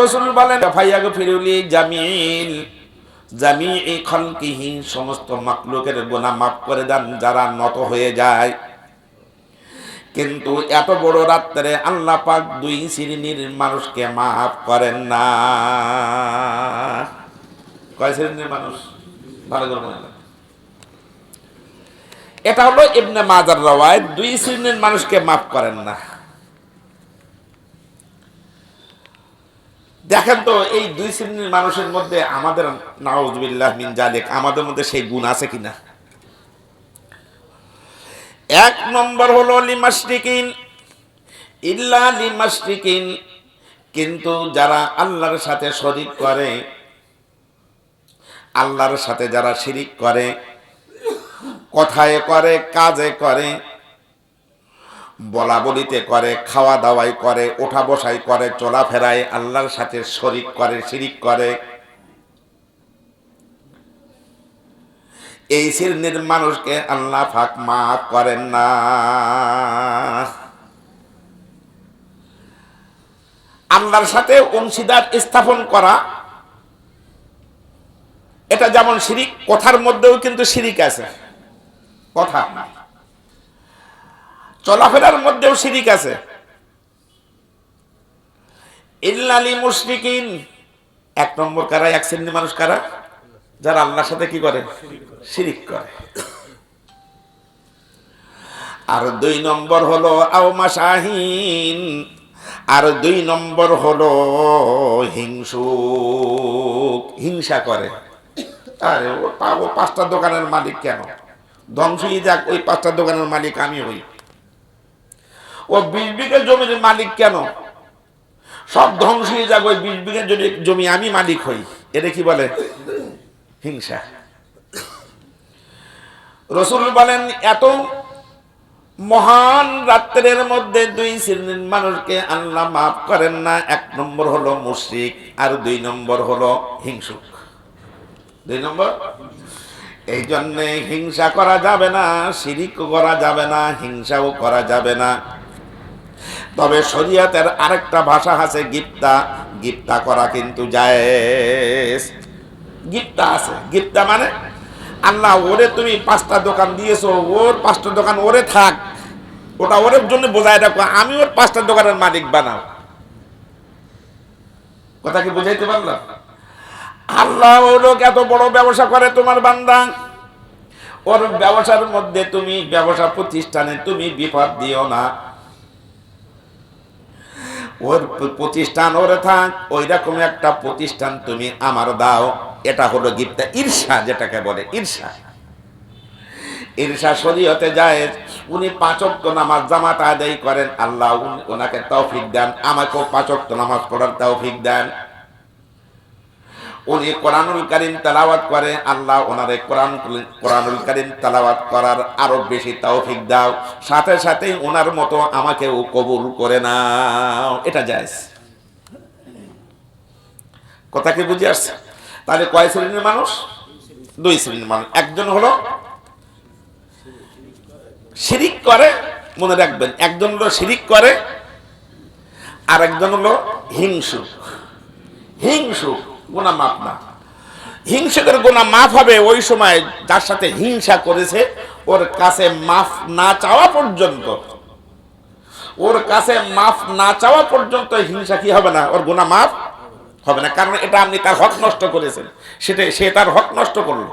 রসুল বলেন জামিল জামি এই খলকিহীন সমস্ত মাকলুকের গোনা মাফ করে দেন যারা নত হয়ে যায়। কিন্তু এত বড় রাত্রে আল্লাহ পাক দুই শ্রেণির মানুষকে মাফ করেন না। কয় শ্রেণির মানুষ? ভালো করে মনে এটা হলো ইবনে মাজার রওয়ায় দুই শ্রেণির মানুষকে মাফ করেন না। দেখেন তো, এই দুই শ্রেণির মানুষের মধ্যে আমাদের নাউজবিল্লাহ মিন জালেক, আমাদের মধ্যে সেই গুণ আছে কিনা? এক নম্বর হলো লিমাশরিকিন। ইল্লা লিমাশরিকিন, কিন্তু যারা আল্লাহর সাথে শরিক করে, আল্লাহর সাথে যারা শিরিক করে, কথায় করে, কাজে করে বলা বলিতে করে, খাওয়া দাওয়াই করে, ওঠা বসাই করে, চলাফেরায় আল্লাহর সাথে শরিক করে, শিরিক করে। এই শ্রেণির মানুষকে আল্লাহ ফাক মাফ করেন না। আল্লাহর সাথে অংশীদার স্থাপন করা, এটা যেমন শিরিক, কথার মধ্যেও কিন্তু শিরিক আছে। কথা। চলাফেরার মধ্যেও শিরিক আছে। ইল্লালি মুশরিকিন। এক নম্বর কারা, এক শ্রেণির মানুষ কারা? যারা আল্লাহর সাথে কি করে? শিরিক করে। আর দুই নম্বর হলো আওমাশাহীন। আর দুই নম্বর হলো হিংসুক। হিংসা করে। আরে, ও পাঁচটা দোকানের মালিক কেন? ধ্বংসই যাক, ওই পাঁচটা দোকানের মালিক আমি হই। ও বিশ বিঘা জমির মালিক কেন? সব ধ্বংস হয়ে যাবে ওই বিশ বিঘা জমি আমি মালিক হই। এটা কি বলে? হিংসা। রসুল বলেন, এত মহান রাত্রের মধ্যে দুই শ্রেণির মানুষকে আল্লাহ মাফ করেন না, এক নম্বর হলো মুশরিক আর দুই নম্বর হলো হিংসুক। দুই নম্বর? এই জন্যে হিংসা করা যাবে না, শিরিক করা যাবে না, হিংসাও করা যাবে না। তবে শরিয়াতের আরেকটা ভাষা আছে গিপ্তা। গিপ্তা করা কিন্তু যায় গিপ্তা আছে। গিপ্তা মানে? আল্লাহ, ওরে তুমি পাঁচটা দোকান দিয়েছ, ওর পাঁচটা দোকান ওরে থাক। ওটা ওর জন্য বোঝায় রাখো, আমি ওর পাঁচটা দোকানের মালিক বানাও। কথা কি বুঝাইতে পারলাম? আল্লাহ ও লোক এত বড় ব্যবসা করে তোমার বান্দা। ওর ব্যবসার মধ্যে তুমি ব্যবসা প্রতিষ্ঠানে তুমি বিপদ দিও না। ওর প্রতিষ্ঠান ওর থাক ওই রকম একটা প্রতিষ্ঠান তুমি আমার দাও। এটা হলো গিফটা ঈর্ষা যেটাকে বলে, ঈর্ষা। ঈর্ষা শরীয়তে যায়, উনি পাঁচক্ত নামাজ জামাত আদায় করেন। আল্লাহ ওনাকে তৌফিক দেন, আমাকেও পাঁচক্ত নামাজ পড়ার তৌফিক দেন। উনি কোরআনুল কারিম তেলাওয়াত করে, আল্লাহ ওনারে কোরআন, কোরআনুল কারিম তেলাওয়াত করার আরও বেশি তৌফিক দাও। সাথে সাথে ওনার মতো আমাকেও কবুল করে নাও। এটা যায় কথা কি বুঝে আসছে? তাহলে কয় শ্রেণির মানুষ? দুই শ্রেণির মানুষ। একজন হলো শিরিক করে, মনে রাখবেন, একজন হলো শিরিক করে আর একজন হলো হিংসুক। হিংসুক। গোনা মাফ না। হিংসকের গোনা মাফ হবে, ওই সময় যার সাথে হিংসা করেছে, ওর কাছে মাফ না চাওয়া পর্যন্ত, ওর কাছে মাফ না চাওয়া পর্যন্ত হিংসা কি হবে না? ওর গোনা মাফ হবে না। কারণ এটা আপনি তার হক নষ্ট করেছেন। সেটা সে তার হক নষ্ট করল।